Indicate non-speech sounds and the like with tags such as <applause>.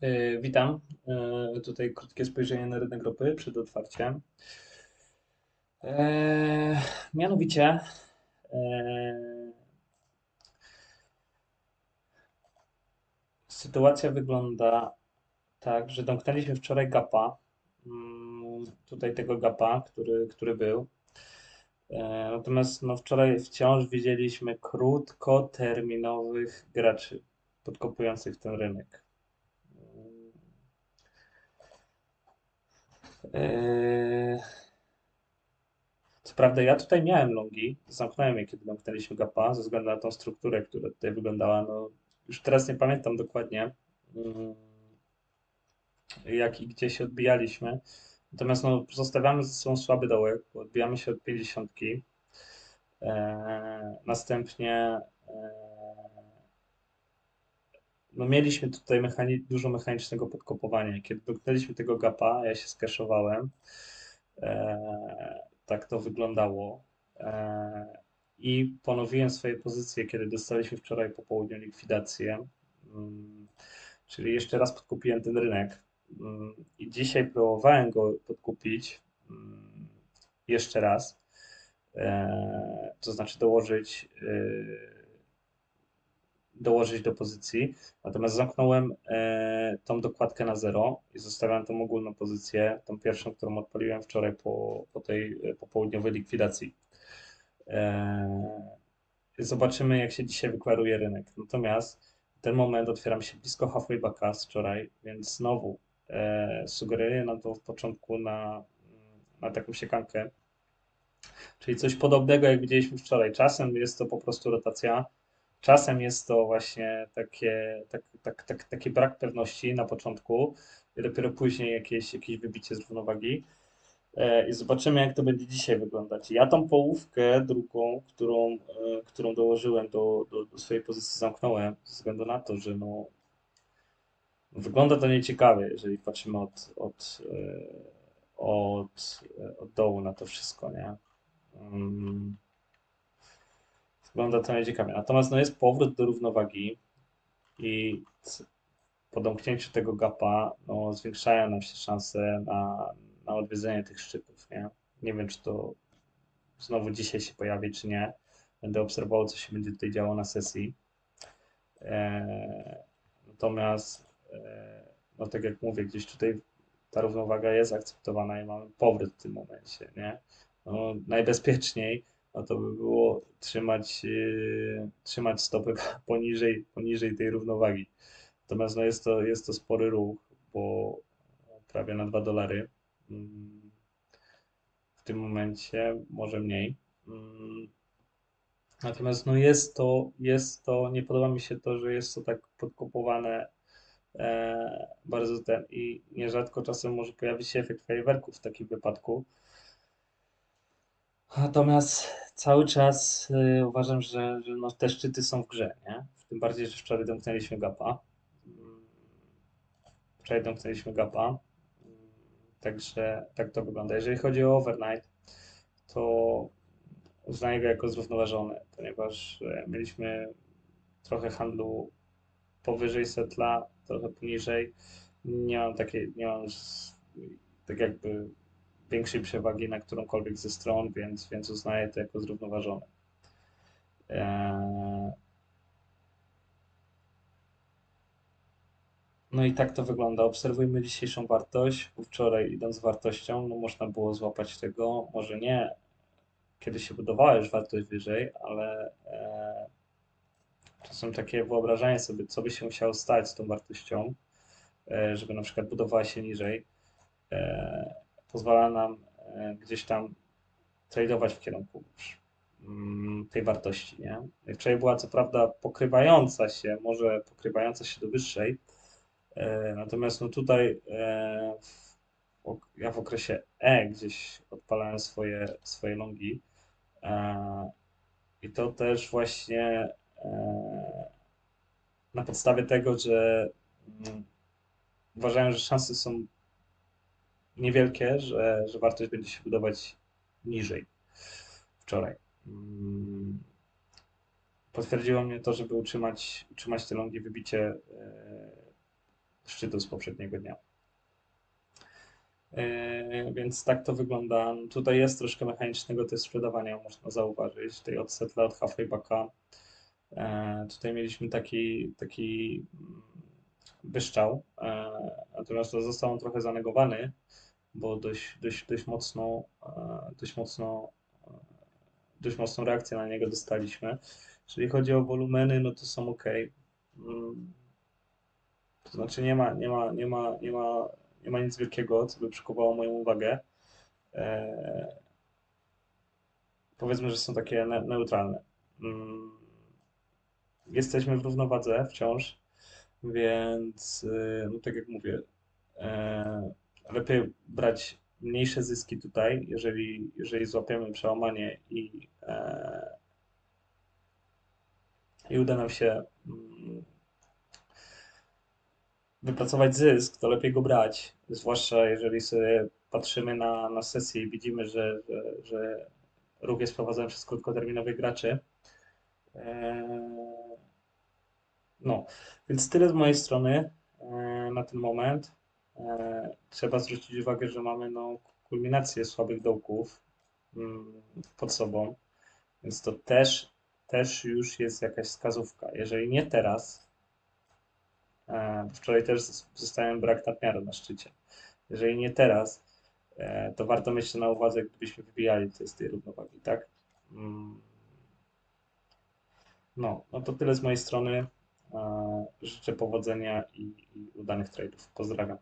E, Witam. E, Tutaj krótkie spojrzenie na rynek ropy przed otwarciem. E, Mianowicie sytuacja wygląda tak, że domknęliśmy wczoraj gapa. mm, Tutaj tego gapa, który, który był. Natomiast no, wczoraj wciąż widzieliśmy krótkoterminowych graczy podkopujących ten rynek. Co prawda ja tutaj miałem longi, zamknąłem je, kiedy zamknęliśmy gapa, ze względu na tą strukturę, która tutaj wyglądała, no już teraz nie pamiętam dokładnie, mm, jak i gdzie się odbijaliśmy. Natomiast no, zostawiamy ze sobą słaby dołek, odbijamy się od 50. Eee, następnie no mieliśmy tutaj mechani dużo mechanicznego podkopowania. Kiedy dotknęliśmy tego gapa, ja się skeszowałem. E, tak to wyglądało. E, I ponowiłem swoje pozycje, kiedy dostaliśmy wczoraj po południu likwidację. Mm, czyli jeszcze raz podkupiłem ten rynek. Mm, I dzisiaj próbowałem go podkupić mm, jeszcze raz. E, to znaczy dołożyć. e, dołożyć do pozycji. Natomiast zamknąłem e, tą dokładkę na zero i zostawiam tą ogólną pozycję, tą pierwszą, którą odpaliłem wczoraj po, po tej e, popołudniowej likwidacji. E, zobaczymy, jak się dzisiaj wyklaruje rynek. Natomiast w ten moment otwieram się blisko halfway backa z wczoraj, więc znowu sugeruję nam to w początku na, na taką siekankę. Czyli coś podobnego, jak widzieliśmy wczoraj. Czasem jest to po prostu rotacja Czasem jest to właśnie takie, tak, tak, tak, taki brak pewności na początku i dopiero później jakieś, jakieś wybicie z równowagi. E, I zobaczymy, jak to będzie dzisiaj wyglądać. Ja tą połówkę drugą, którą, e, którą dołożyłem do, do, do swojej pozycji, zamknąłem ze względu na to, że no, wygląda to nieciekawie, jeżeli patrzymy od, od, e, od, od dołu na to wszystko, nie? Mm. Wygląda to nieciekawie. Natomiast no, jest powrót do równowagi i po domknięciu tego gapa no, zwiększają nam się szanse na, na odwiedzenie tych szczytów. Nie? nie wiem, czy to znowu dzisiaj się pojawi, czy nie. Będę obserwował, co się będzie tutaj działo na sesji. Eee, natomiast, e, no tak jak mówię, gdzieś tutaj ta równowaga jest akceptowana i mamy powrót w tym momencie. Nie? No, najbezpieczniej no to by było trzymać, yy, trzymać stopy <laughs> poniżej, poniżej tej równowagi. Natomiast no jest, to, jest to spory ruch, bo prawie na 2 dolary mm, w tym momencie, może mniej. Mm, natomiast no jest to, jest to, nie podoba mi się to, że jest to tak podkopowane e, bardzo ten i nierzadko czasem może pojawić się efekt fajerwerku w takim wypadku. Natomiast cały czas y, uważam, że, że no, te szczyty są w grze, nie? Tym bardziej, że wczoraj domknęliśmy gapa. Mm, Wczoraj domknęliśmy gapa. Mm, Także tak to wygląda. Jeżeli chodzi o overnight, to uznaję go jako zrównoważony, ponieważ e, mieliśmy trochę handlu powyżej setla, trochę poniżej. Nie mam takiej, nie mam tak jakby większej przewagi na którąkolwiek ze stron, więc, więc uznaję to jako zrównoważone. Eee, No i tak to wygląda. Obserwujmy dzisiejszą wartość, bo wczoraj idąc z wartością, no można było złapać tego, może nie kiedy się budowała już wartość wyżej, ale e, czasem takie wyobrażanie sobie, co by się musiało stać z tą wartością, e, żeby na przykład budowała się niżej, e, pozwala nam e, gdzieś tam tradeować w kierunku mm, tej wartości, nie? Wczoraj była co prawda pokrywająca się, może pokrywająca się do wyższej, e, natomiast no tutaj e, ja w okresie E gdzieś odpalałem swoje, swoje longi i to też właśnie na podstawie tego, że mm, uważałem, że szanse są niewielkie, że, że wartość będzie się budować niżej wczoraj. Mm, Potwierdziło mnie to, żeby utrzymać, utrzymać te longi wybicie e, szczytu z poprzedniego dnia. E, Więc tak to wygląda. Tutaj jest troszkę mechanicznego też sprzedawania, można zauważyć. Tutaj od setla, od halfway backa. E, Tutaj mieliśmy taki, taki mm, wyszczał, natomiast to został on trochę zanegowany, bo dość, dość, dość mocno, e, dość mocno, e, dość mocną reakcję na niego dostaliśmy. Jeżeli chodzi o wolumeny, no to są ok. Mm, To znaczy nie ma, nie ma, nie ma, nie ma, nie ma nic wielkiego, co by przykuwało moją uwagę. E, powiedzmy, że są takie ne neutralne. Mm, Jesteśmy w równowadze wciąż, więc y, no tak jak mówię, e, lepiej brać mniejsze zyski tutaj, jeżeli, jeżeli złapiemy przełamanie i, e, i uda nam się mm, wypracować zysk, to lepiej go brać. Zwłaszcza jeżeli sobie patrzymy na, na sesję i widzimy, że, że, że ruch jest prowadzony przez krótkoterminowych graczy. E, No, więc tyle z mojej strony e, na ten moment. E, Trzeba zwrócić uwagę, że mamy no, kulminację słabych dołków mm, pod sobą, więc to też, też już jest jakaś wskazówka. Jeżeli nie teraz, e, wczoraj też zostałem brak nadmiaru na szczycie. Jeżeli nie teraz, e, to warto mieć to na uwadze, gdybyśmy wybijali to z tej równowagi, tak? Mm. No, no to tyle z mojej strony. Życzę powodzenia i, i udanych tradeów. Pozdrawiam.